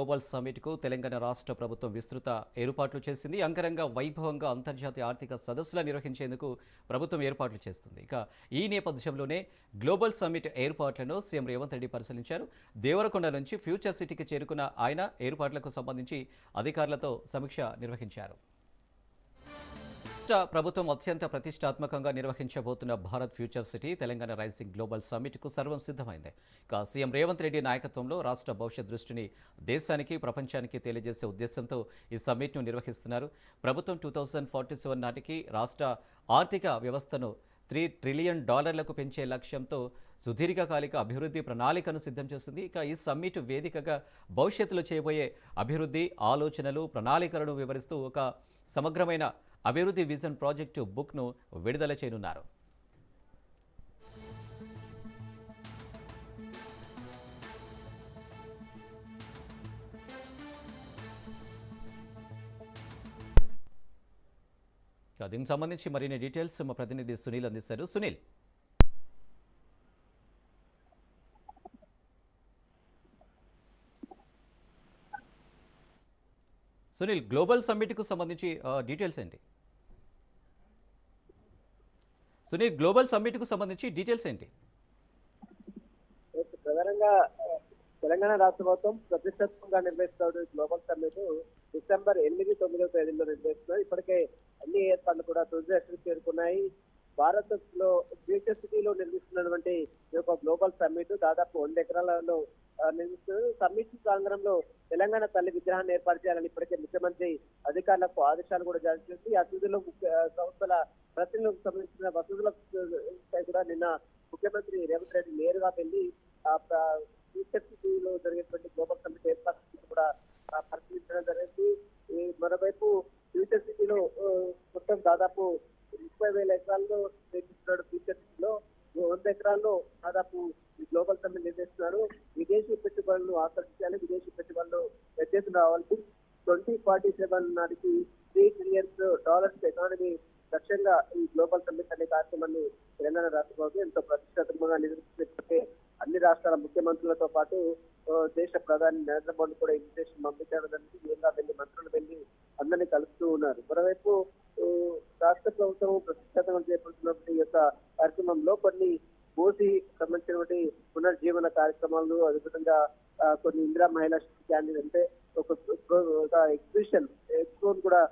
Global సమ్మిట్కు Telangana రాష్ట్ర ప్రభుత్వం విస్తృత ఏర్పాట్లు చేసింది. అంకరంగా వైభవంగా అంతర్జాతీయ ఆర్థిక సదస్సులు నిర్వహించేందుకు ప్రభుత్వం ఏర్పాట్లు చేస్తుంది. ఇక ఈ నేపథ్యంలోనే గ్లోబల్ సమ్మిట్ ఏర్పాట్లను సీఎం రేవంత్ రెడ్డి పరిశీలించారు. దేవరకొండ నుంచి ఫ్యూచర్ సిటీకి చేరుకున్న ఆయన ఏర్పాట్లకు సంబంధించి అధికారులతో సమీక్ష నిర్వహించారు. రాష్ట్ర ప్రభుత్వం అత్యంత ప్రతిష్టాత్మకంగా నిర్వహించబోతున్న Bharat future city Telangana rising global సమ్మిట్కు సర్వం సిద్ధమైంది. ఇక సీఎం రేవంత్ రెడ్డి నాయకత్వంలో రాష్ట్ర భవిష్యత్ దృష్టిని దేశానికి ప్రపంచానికి తెలియజేసే ఉద్దేశంతో ఈ సమ్మిట్ను నిర్వహిస్తున్నారు. ప్రభుత్వం టూ థౌజండ్ ఫార్టీ సెవెన్ నాటికి రాష్ట్ర ఆర్థిక వ్యవస్థను త్రీ ట్రిలియన్ డాలర్లకు పెంచే లక్ష్యంతో సుదీర్ఘకాలిక అభివృద్ధి ప్రణాళికను సిద్ధం చేస్తుంది. ఇక ఈ సమ్మిట్ వేదికగా భవిష్యత్తులో చేయబోయే అభివృద్ధి ఆలోచనలు ప్రణాళికలను వివరిస్తూ ఒక సమగ్రమైన అభివృద్ధి విజన్ ప్రాజెక్టు బుక్ను విడుదల చేయనున్నారు. దీనికి సంబంధించి మరిన్ని డీటెయిల్స్ మా ప్రతినిధి సునీల్ అందిస్తారు. సునీల్. సునీల్ గ్లోబల్ సమ్మిట్కు సంబంధించి డీటెయిల్స్ ఏంటి? సునీల్ గ్లోబల్ సమ్మిట్కు సంబంధించి డీటెయిల్స్ ఏంటి? ప్రధానంగా తెలంగాణ రాష్ట్ర ప్రభుత్వం ప్రతిష్టాత్మకంగా నిర్వహిస్తున్న గ్లోబల్ సమ్మిట్ డిసెంబర్ ఎనిమిది తొమ్మిదో తేదీలో నిర్వహిస్తున్నారు ఇప్పటికే అన్ని ఏర్పాట్లు కూడా తుది దశకు చేరుకున్నాయి. భారత్లో ఫ్యూచర్ సిటీలో నిర్మిస్తున్నటువంటి ఒక యొక్క గ్లోబల్ సమ్మిట్ దాదాపు వంద ఎకరాలలో నిర్మిస్తున్నారు సమ్మిట్ ప్రాంగణంలో తెలంగాణ తల్లి విగ్రహాన్ని ఏర్పాటు చేయాలని ఇప్పటికే ముఖ్యమంత్రి అధికారులకు ఆదేశాలు కూడా జారీ చేసి అతిథులు ముఖ్య సంస్థల ప్రతినిధులకు సంబంధించిన వసతులకు కూడా నిన్న ముఖ్యమంత్రి రేవంత్ రెడ్డి నేరుగా వెళ్ళి సిటీలో జరిగేటువంటి గ్లోబల్ సమ్మిట్ ఏర్పాటు కూడా పరిశీలించడం జరిగింది. ఈ మరోవైపు ఫ్యూచర్ సిటీలో మొత్తం దాదాపు ముప్పై వేల ఎకరాల్లో నిర్మిస్తున్నాడు ఫ్యూచర్ సిటీలో. వంద ఎకరాల్లో దాదాపు గ్లోబల్ సమ్మిట్ నిర్వహిస్తున్నారు విదేశీ పెట్టుబడులను ఆకర్షించాలి విదేశీ పెట్టుబడులు వ్యత్యాసం రావాలి ట్వంటీ ఫార్టీ సెవెన్ నాటికి త్రీ ట్రిలియన్స్ డాలర్స్ ఎకానమీ లక్ష్యంగా ఈ గ్లోబల్ సమ్మిట్ అనే కార్యక్రమాన్ని తెలంగాణ రాష్ట్ర ప్రభుత్వం ఎంతో ప్రతిష్టాత్మకంగా నిర్వహిస్తుంటే అన్ని రాష్ట్రాల ముఖ్యమంత్రులతో పాటు దేశ ప్రధాని నరేంద్ర మోడీ కూడా ఇన్విటేషన్ పంపించడానికి జరిగింది నేరుగా వెళ్ళి మంత్రులు వెళ్ళి అందరినీ కలుస్తూ ఉన్నారు. మరోవైపు రాష్ట్ర ప్రభుత్వం ప్రతిష్టాత్మకం చేపడుతున్నటువంటి యొక్క కార్యక్రమంలో కొన్ని మూసి సంబంధించినటువంటి పునర్జీవన కార్యక్రమాలు అదేవిధంగా కొన్ని ఇందిరా మహిళా క్యాండిడేట్ అంటే ఒక ఒక ఎగ్జిబిషన్ ఎక్స్పోన్ కూడా